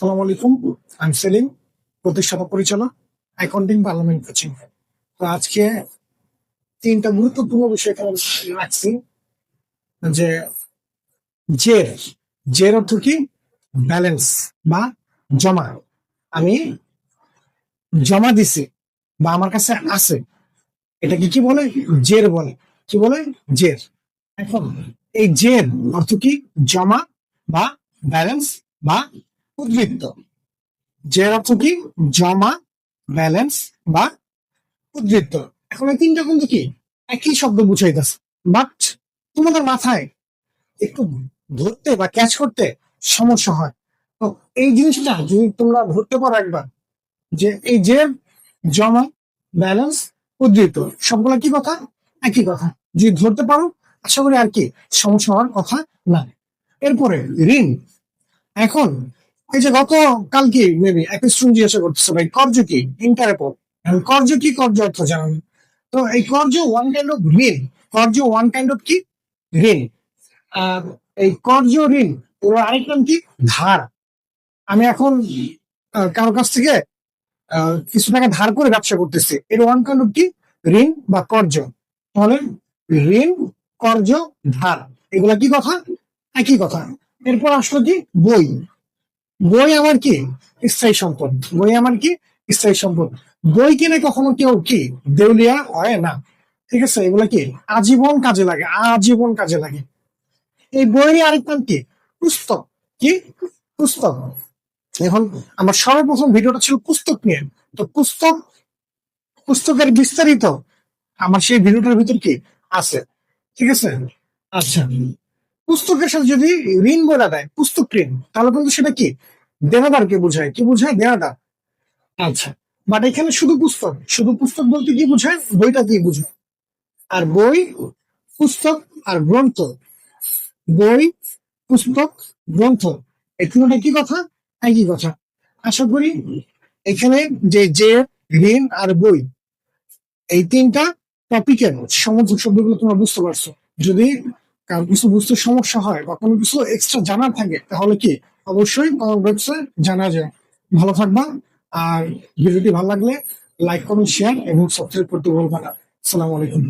সালাম আলাইকুম, আমি সেলিম, প্রতিষ্ঠাতা পরিচালক, অ্যাকাউন্টিং পার্লামেন্ট কোচিং। তো আজকে তিনটা গুরুত্বপূর্ণ বিষয় এখানে রাখছি। যে জের জের অর্থ কি? ব্যালেন্স বা জমা। আমি জমা দিছি বা আমার কাছে আছে। এটাকে কি বলে? জের বলে। কি বলে? জের। এখন এই জের অর্থ কি? জমা বা ব্যালেন্স বা উদ্বৃত্ত। জের অর্থ কি? জমা, ব্যালেন্স বা উদ্বৃত্ত। এখন এই তিনটা কিন্তু কি? একই শব্দ বুঝাইতেছে। বাট তোমাদের মাথায় একটু ধরতে বা ক্যাচ করতে সমস্যা হয়। তো এই জিনিসটা যদি তোমরা ধরতে পারো একবার, যে এই যে জমা, ব্যালেন্স, উদ্বৃত্ত, সবগুলো কি কথা? একই কথা। যদি ধরতে পারো, আশা করি আর কি সমস্যা হওয়ার কথা না। এরপরে ঋণ। এখন এই যে গত কালকে মেবি এক স্টুডেন্ট জিজ্ঞাসা করতেছে, ভাই কর্জ কি? ইন্টারে পর কর্জ কি কর্জ অর্থ জানান? তো এই কর্জ ওয়ান কাইন্ড অফ ঋণ। কর্জ ওয়ান কাইন্ড অফ কি? ঋণ। আর এই কর্জ ঋণ ওর আরেক নাম কি? ধার। আমি এখন কারও কাছ থেকে কিছু টাকা ধার করে ব্যবসা করতেছি। এর ওয়ান কাইন্ড অফ কি? ঋণ বা কর্জ তাহলে ঋণ কর্জ ধার। এগুলা কি কথা? একই কথা। এরপর আসলো কি? বই। বই আমার কি? স্থায়ী সম্পদ। বই আমার কি? স্থায়ী সম্পদ। বই কিনে কখনো কেউ কি? দেউলিয়া হয় না। ঠিক আছে? এগুলা কি? আজীবন কাজে লাগে, আজীবন কাজে লাগে। এই বইয়ের আরেক নাম কি? পুস্তক। কি? পুস্তক। এখন আমার সর্বপ্রথম ভিডিওটা ছিল পুস্তক নিয়ে। তো পুস্তক, পুস্তকের বিস্তারিত আমার সেই ভিডিওটার ভিতর কি? আছে। ঠিক আছে? আচ্ছা। পুস্তকের সাথে যদি ঋণ বলা দেয়, পুস্তক ঋণ, তাহলে কিন্তু সেটা কি? দেনাদারকে বোঝায়। কি বোঝায়? দেনাদার আচ্ছা বাট এখানে শুধু পুস্তক। শুধু পুস্তক বলতে কি বোঝায়? বইটা কি বোঝায়। আর বই, পুস্তক আর গ্রন্থ। বই, পুস্তক, গ্রন্থ, এই তিনটা কি কথা? একই কথা। আশা করি এখানে যে যে, ঋণ আর বই, এই তিনটা টপিকের সমস্ত শব্দগুলো তোমরা বুঝতে পারছ। যদি কারও কিছু বুঝতে সমস্যা হয় বা কোনো কিছু এক্সট্রা জানা থাকে, তাহলে কি? অবশ্যই আমার ওয়েবসাইট জানা যায়। ভালো থাকবা, আর ভিডিওটি ভালো লাগলে লাইক কমেন্ট শেয়ার এবং সাবস্ক্রাইব করতে বলবেন না। আসসালামু আলাইকুম।